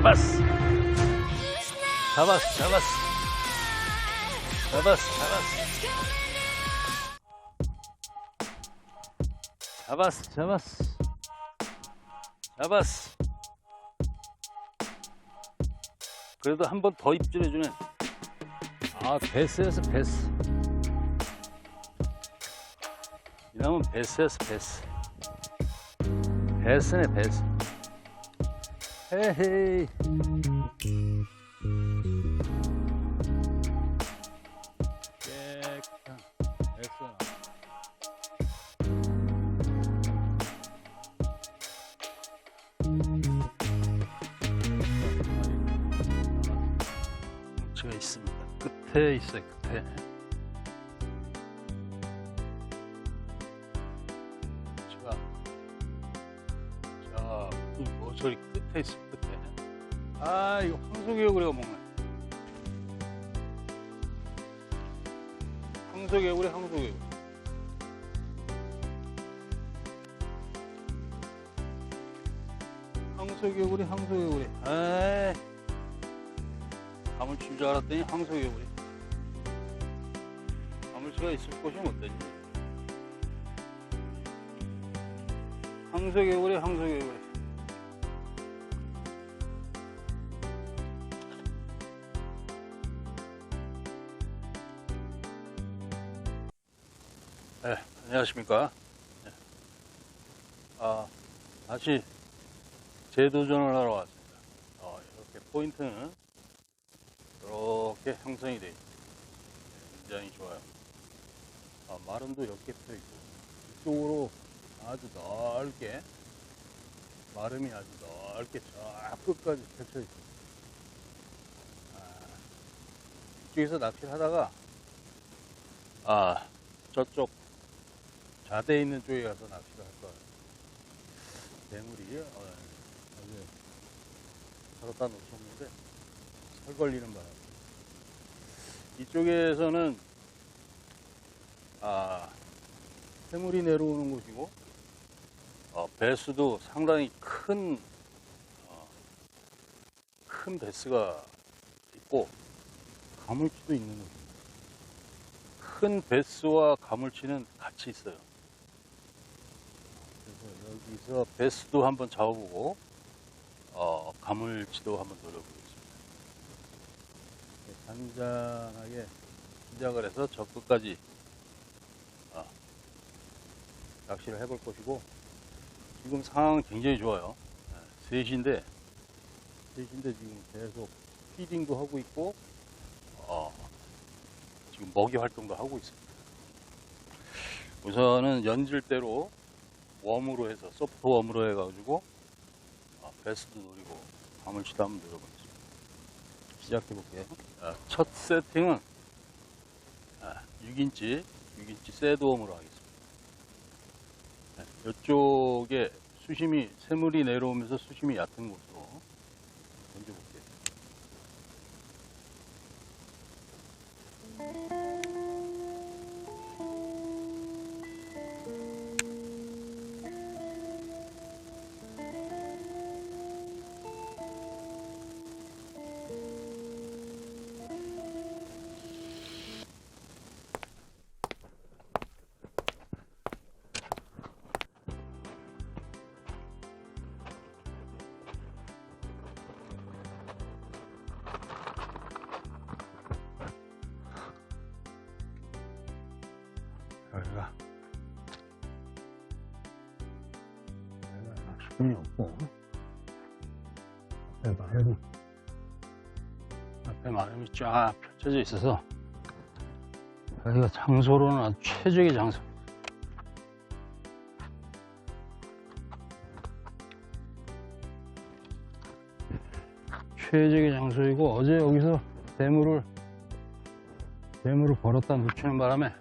잡았어. 잡았어, 잡았어. 잡았어, 잡았어. 잡았어, 잡았어. 잡았어. 그래도 한 번 더 입질해주네. 아, 베스였어, 베스. 이러면 베스였어, 베스. 베스네, 베스. 헤헤이. 제가 있습니다. 끝에 있어요, 끝에. 이거 황소개구리가 먹네. 황소개구리, 황소개구리. 황소개구리, 황소개구리. 에이. 가물치인 줄 알았더니 황소개구리. 가물치가 있을 곳이 못 되지. 황소개구리, 황소개구리. 네, 안녕하십니까. 네. 아, 다시 재도전을 하러 왔습니다. 어, 이렇게 포인트는 이렇게 형성이 되어 있습니다. 네, 굉장히 좋아요. 아, 마름도 이렇게 펴 있고, 이쪽으로 아주 넓게, 마름이 아주 넓게 저 끝까지 펼쳐 있습니다. 아, 이쪽에서 낚시를 하다가, 아, 저쪽 좌대에 있는 쪽에 가서 낚시를 할 거예요. 대물이, 어, 아주 걸었다 놓쳤는데, 설 걸리는 바람에. 이쪽에서는, 아, 해물이 내려오는 곳이고, 어, 배수도 상당히 큰, 어, 큰 배스가 있고, 가물치도 있는 곳입니다. 큰 배스와 가물치는 같이 있어요. 여기서 배스도 한번 잡아보고, 어, 가물치도 한번 노려보겠습니다. 잔잔하게 시작을 해서 저 끝까지 어, 낚시를 해볼 것이고 지금 상황은 굉장히 좋아요. 네, 셋인데 셋인데 지금 계속 피딩도 하고 있고 어, 지금 먹이 활동도 하고 있습니다. 우선은 연질대로 웜으로 해서 소프트 웜으로 해가지고 어, 베스도 노리고 가물치도 한번 노려보겠습니다. 시작해 볼게요. 첫 세팅은 아, 6인치, 6인치 새도움으로 하겠습니다. 네, 이쪽에 수심이, 새물이 내려오면서 수심이 얕은 곳 낚시꾼이 없고. 앞에 마름이 앞에 마름이 쫙 펼쳐져 있어서 여기가 장소로는 아주 최적의 장소. 최적의 장소이고 어제 여기서 대물을 대물을 벌었다 놓치는 바람에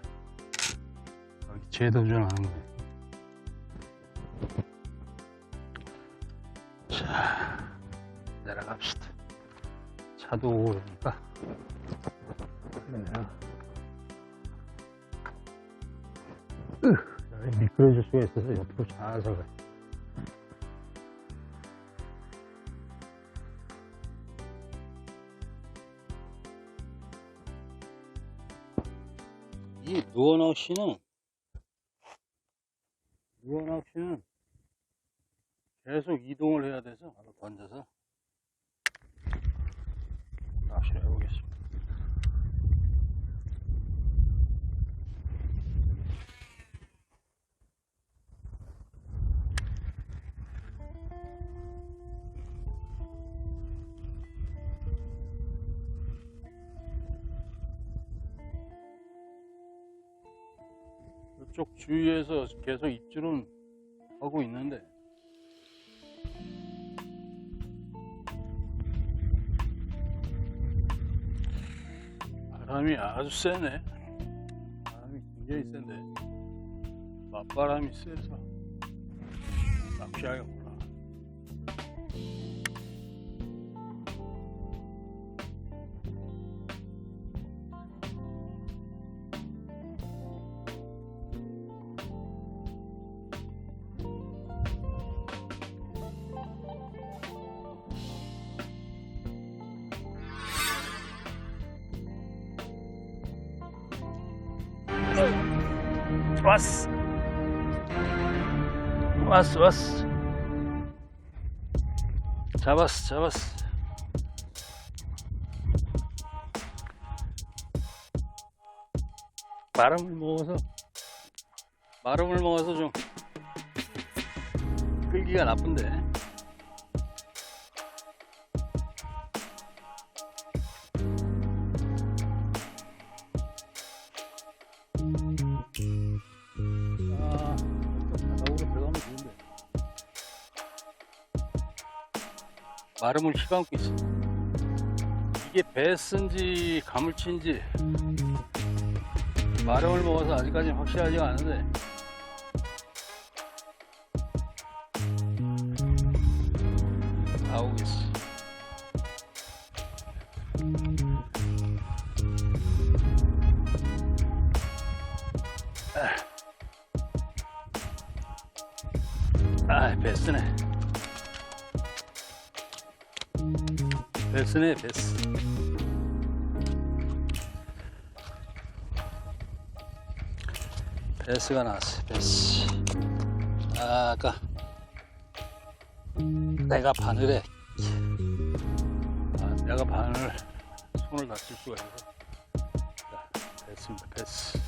여기 재도전하는 거예요. 자, 내려갑시다. 차도 오르니까. 으, 미끄러질 수가 있어서 옆으로 잘서 가요. 이 누워낚시는 누워낚시는 계속 이동을 해야 돼서 던져서 낚시를 해보겠습니다. 이쪽 주위에서 계속 입질은 하고 있는데 바람이 아주 세네. 바람이 굉장히 센데 맞바람이 세서 낚시하기가 몰 왔어. 왔어 왔어. 잡았어 잡았어. 마름을 먹어서 마름을 먹어서 좀 끌기가 나쁜데 마름을 휘감고 있어. 이게 배스인지 가물치인지 마름을 먹어서 아직까지 확실하지가 않은데. 나오겠어. 베스네, 베스. 베스가 나왔어, 베스. 아, 아까 내가 바늘에 아, 내가 바늘 손을 있어서 자, 베스입니다, 베스.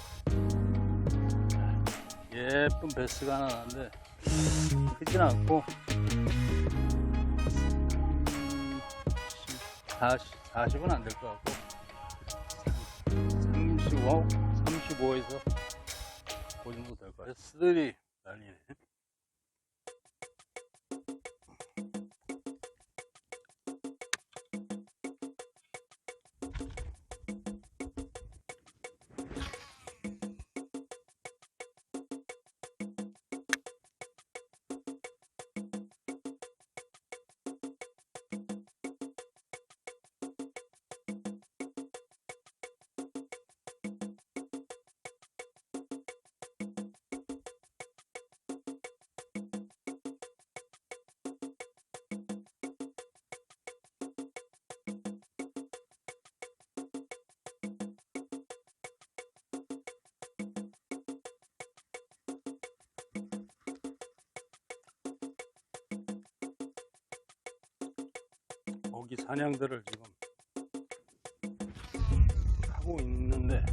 예쁜 베스가 하나 나왔는데 크진 않고 40, 40은 안 될 것 같고. 35, 35에서 그 정도 될 것 같아요. 스들이 난리네 고기 사냥들을 지금 하고 있는데.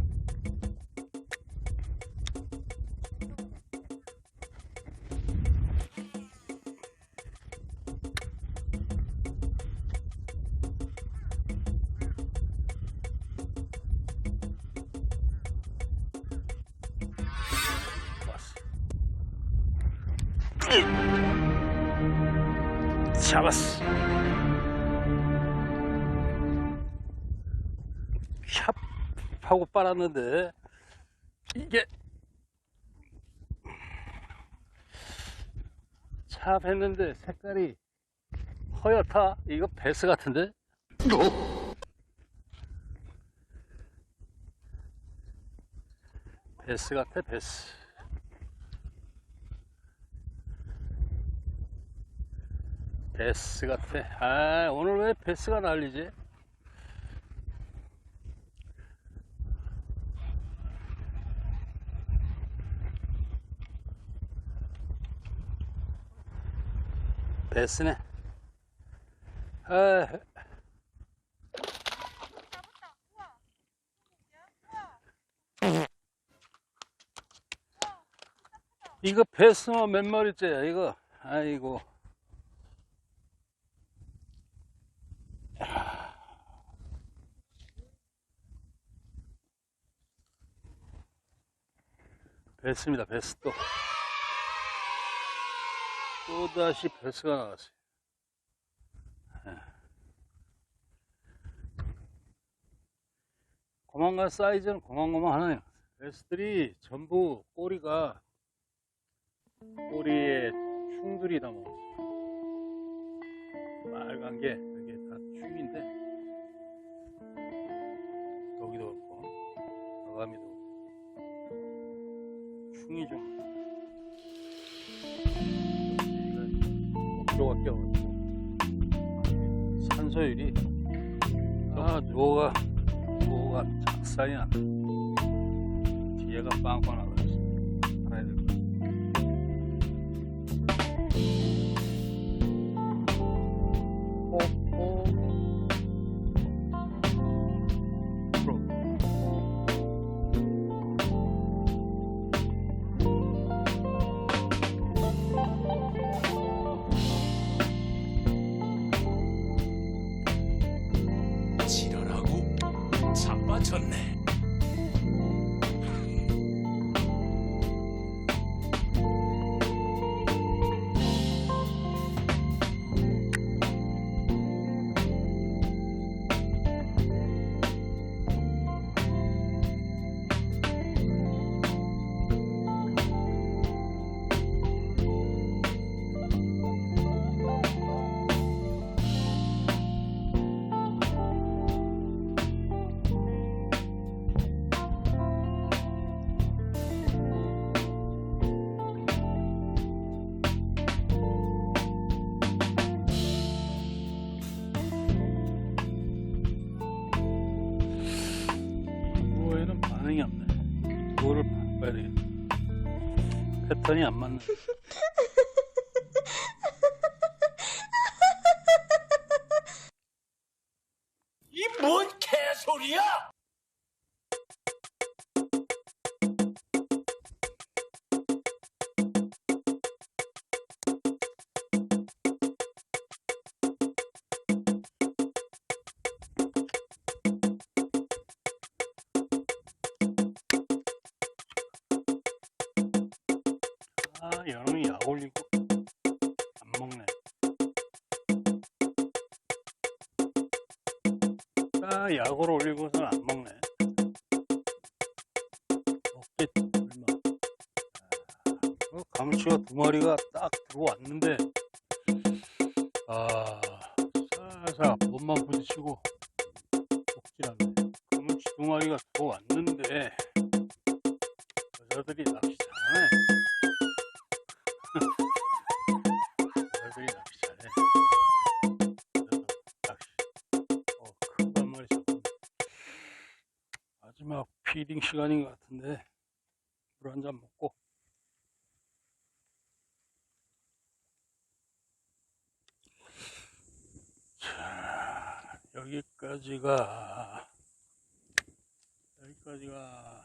잡았어. 하고 빨았는데 이게 샵 했는데 색깔이 허옇다? 이거 베스 같은데? 베스 같아 베스. 베스 같아. 아 오늘 왜 베스가 날리지 베스네. 아, 이거 베스어 몇 마리째야, 이거. 아이고. 베스입니다, 베스 또. 또다시 베스가 나왔어요. 예. 고만간 사이즈는 고만고만하네요. 베스들이 전부 꼬리가 꼬리에 충들이 다 먹었어요. 빨간 게 이게 다 충인데 여기도 그렇고 아가미도 충이 좀 목조가 껴가지고 산소율이 아 누가 누가 작살이 나. 뒤에가 빵빵 나가지고 자빠졌네. 패턴이 안 맞네. 이뭔 개소리야? 먹네. 먹겠지, 얼마. 아, 어, 가물치가 두 마리가 딱 들어왔는데, 아, 살살 몸만 부딪히고 먹질 않네. 가물치 두 마리가 들어왔는데, 여자들이 낚 마지막 피딩 시간인 것 같은데, 물 한 잔 먹고. 자, 여기까지가, 여기까지가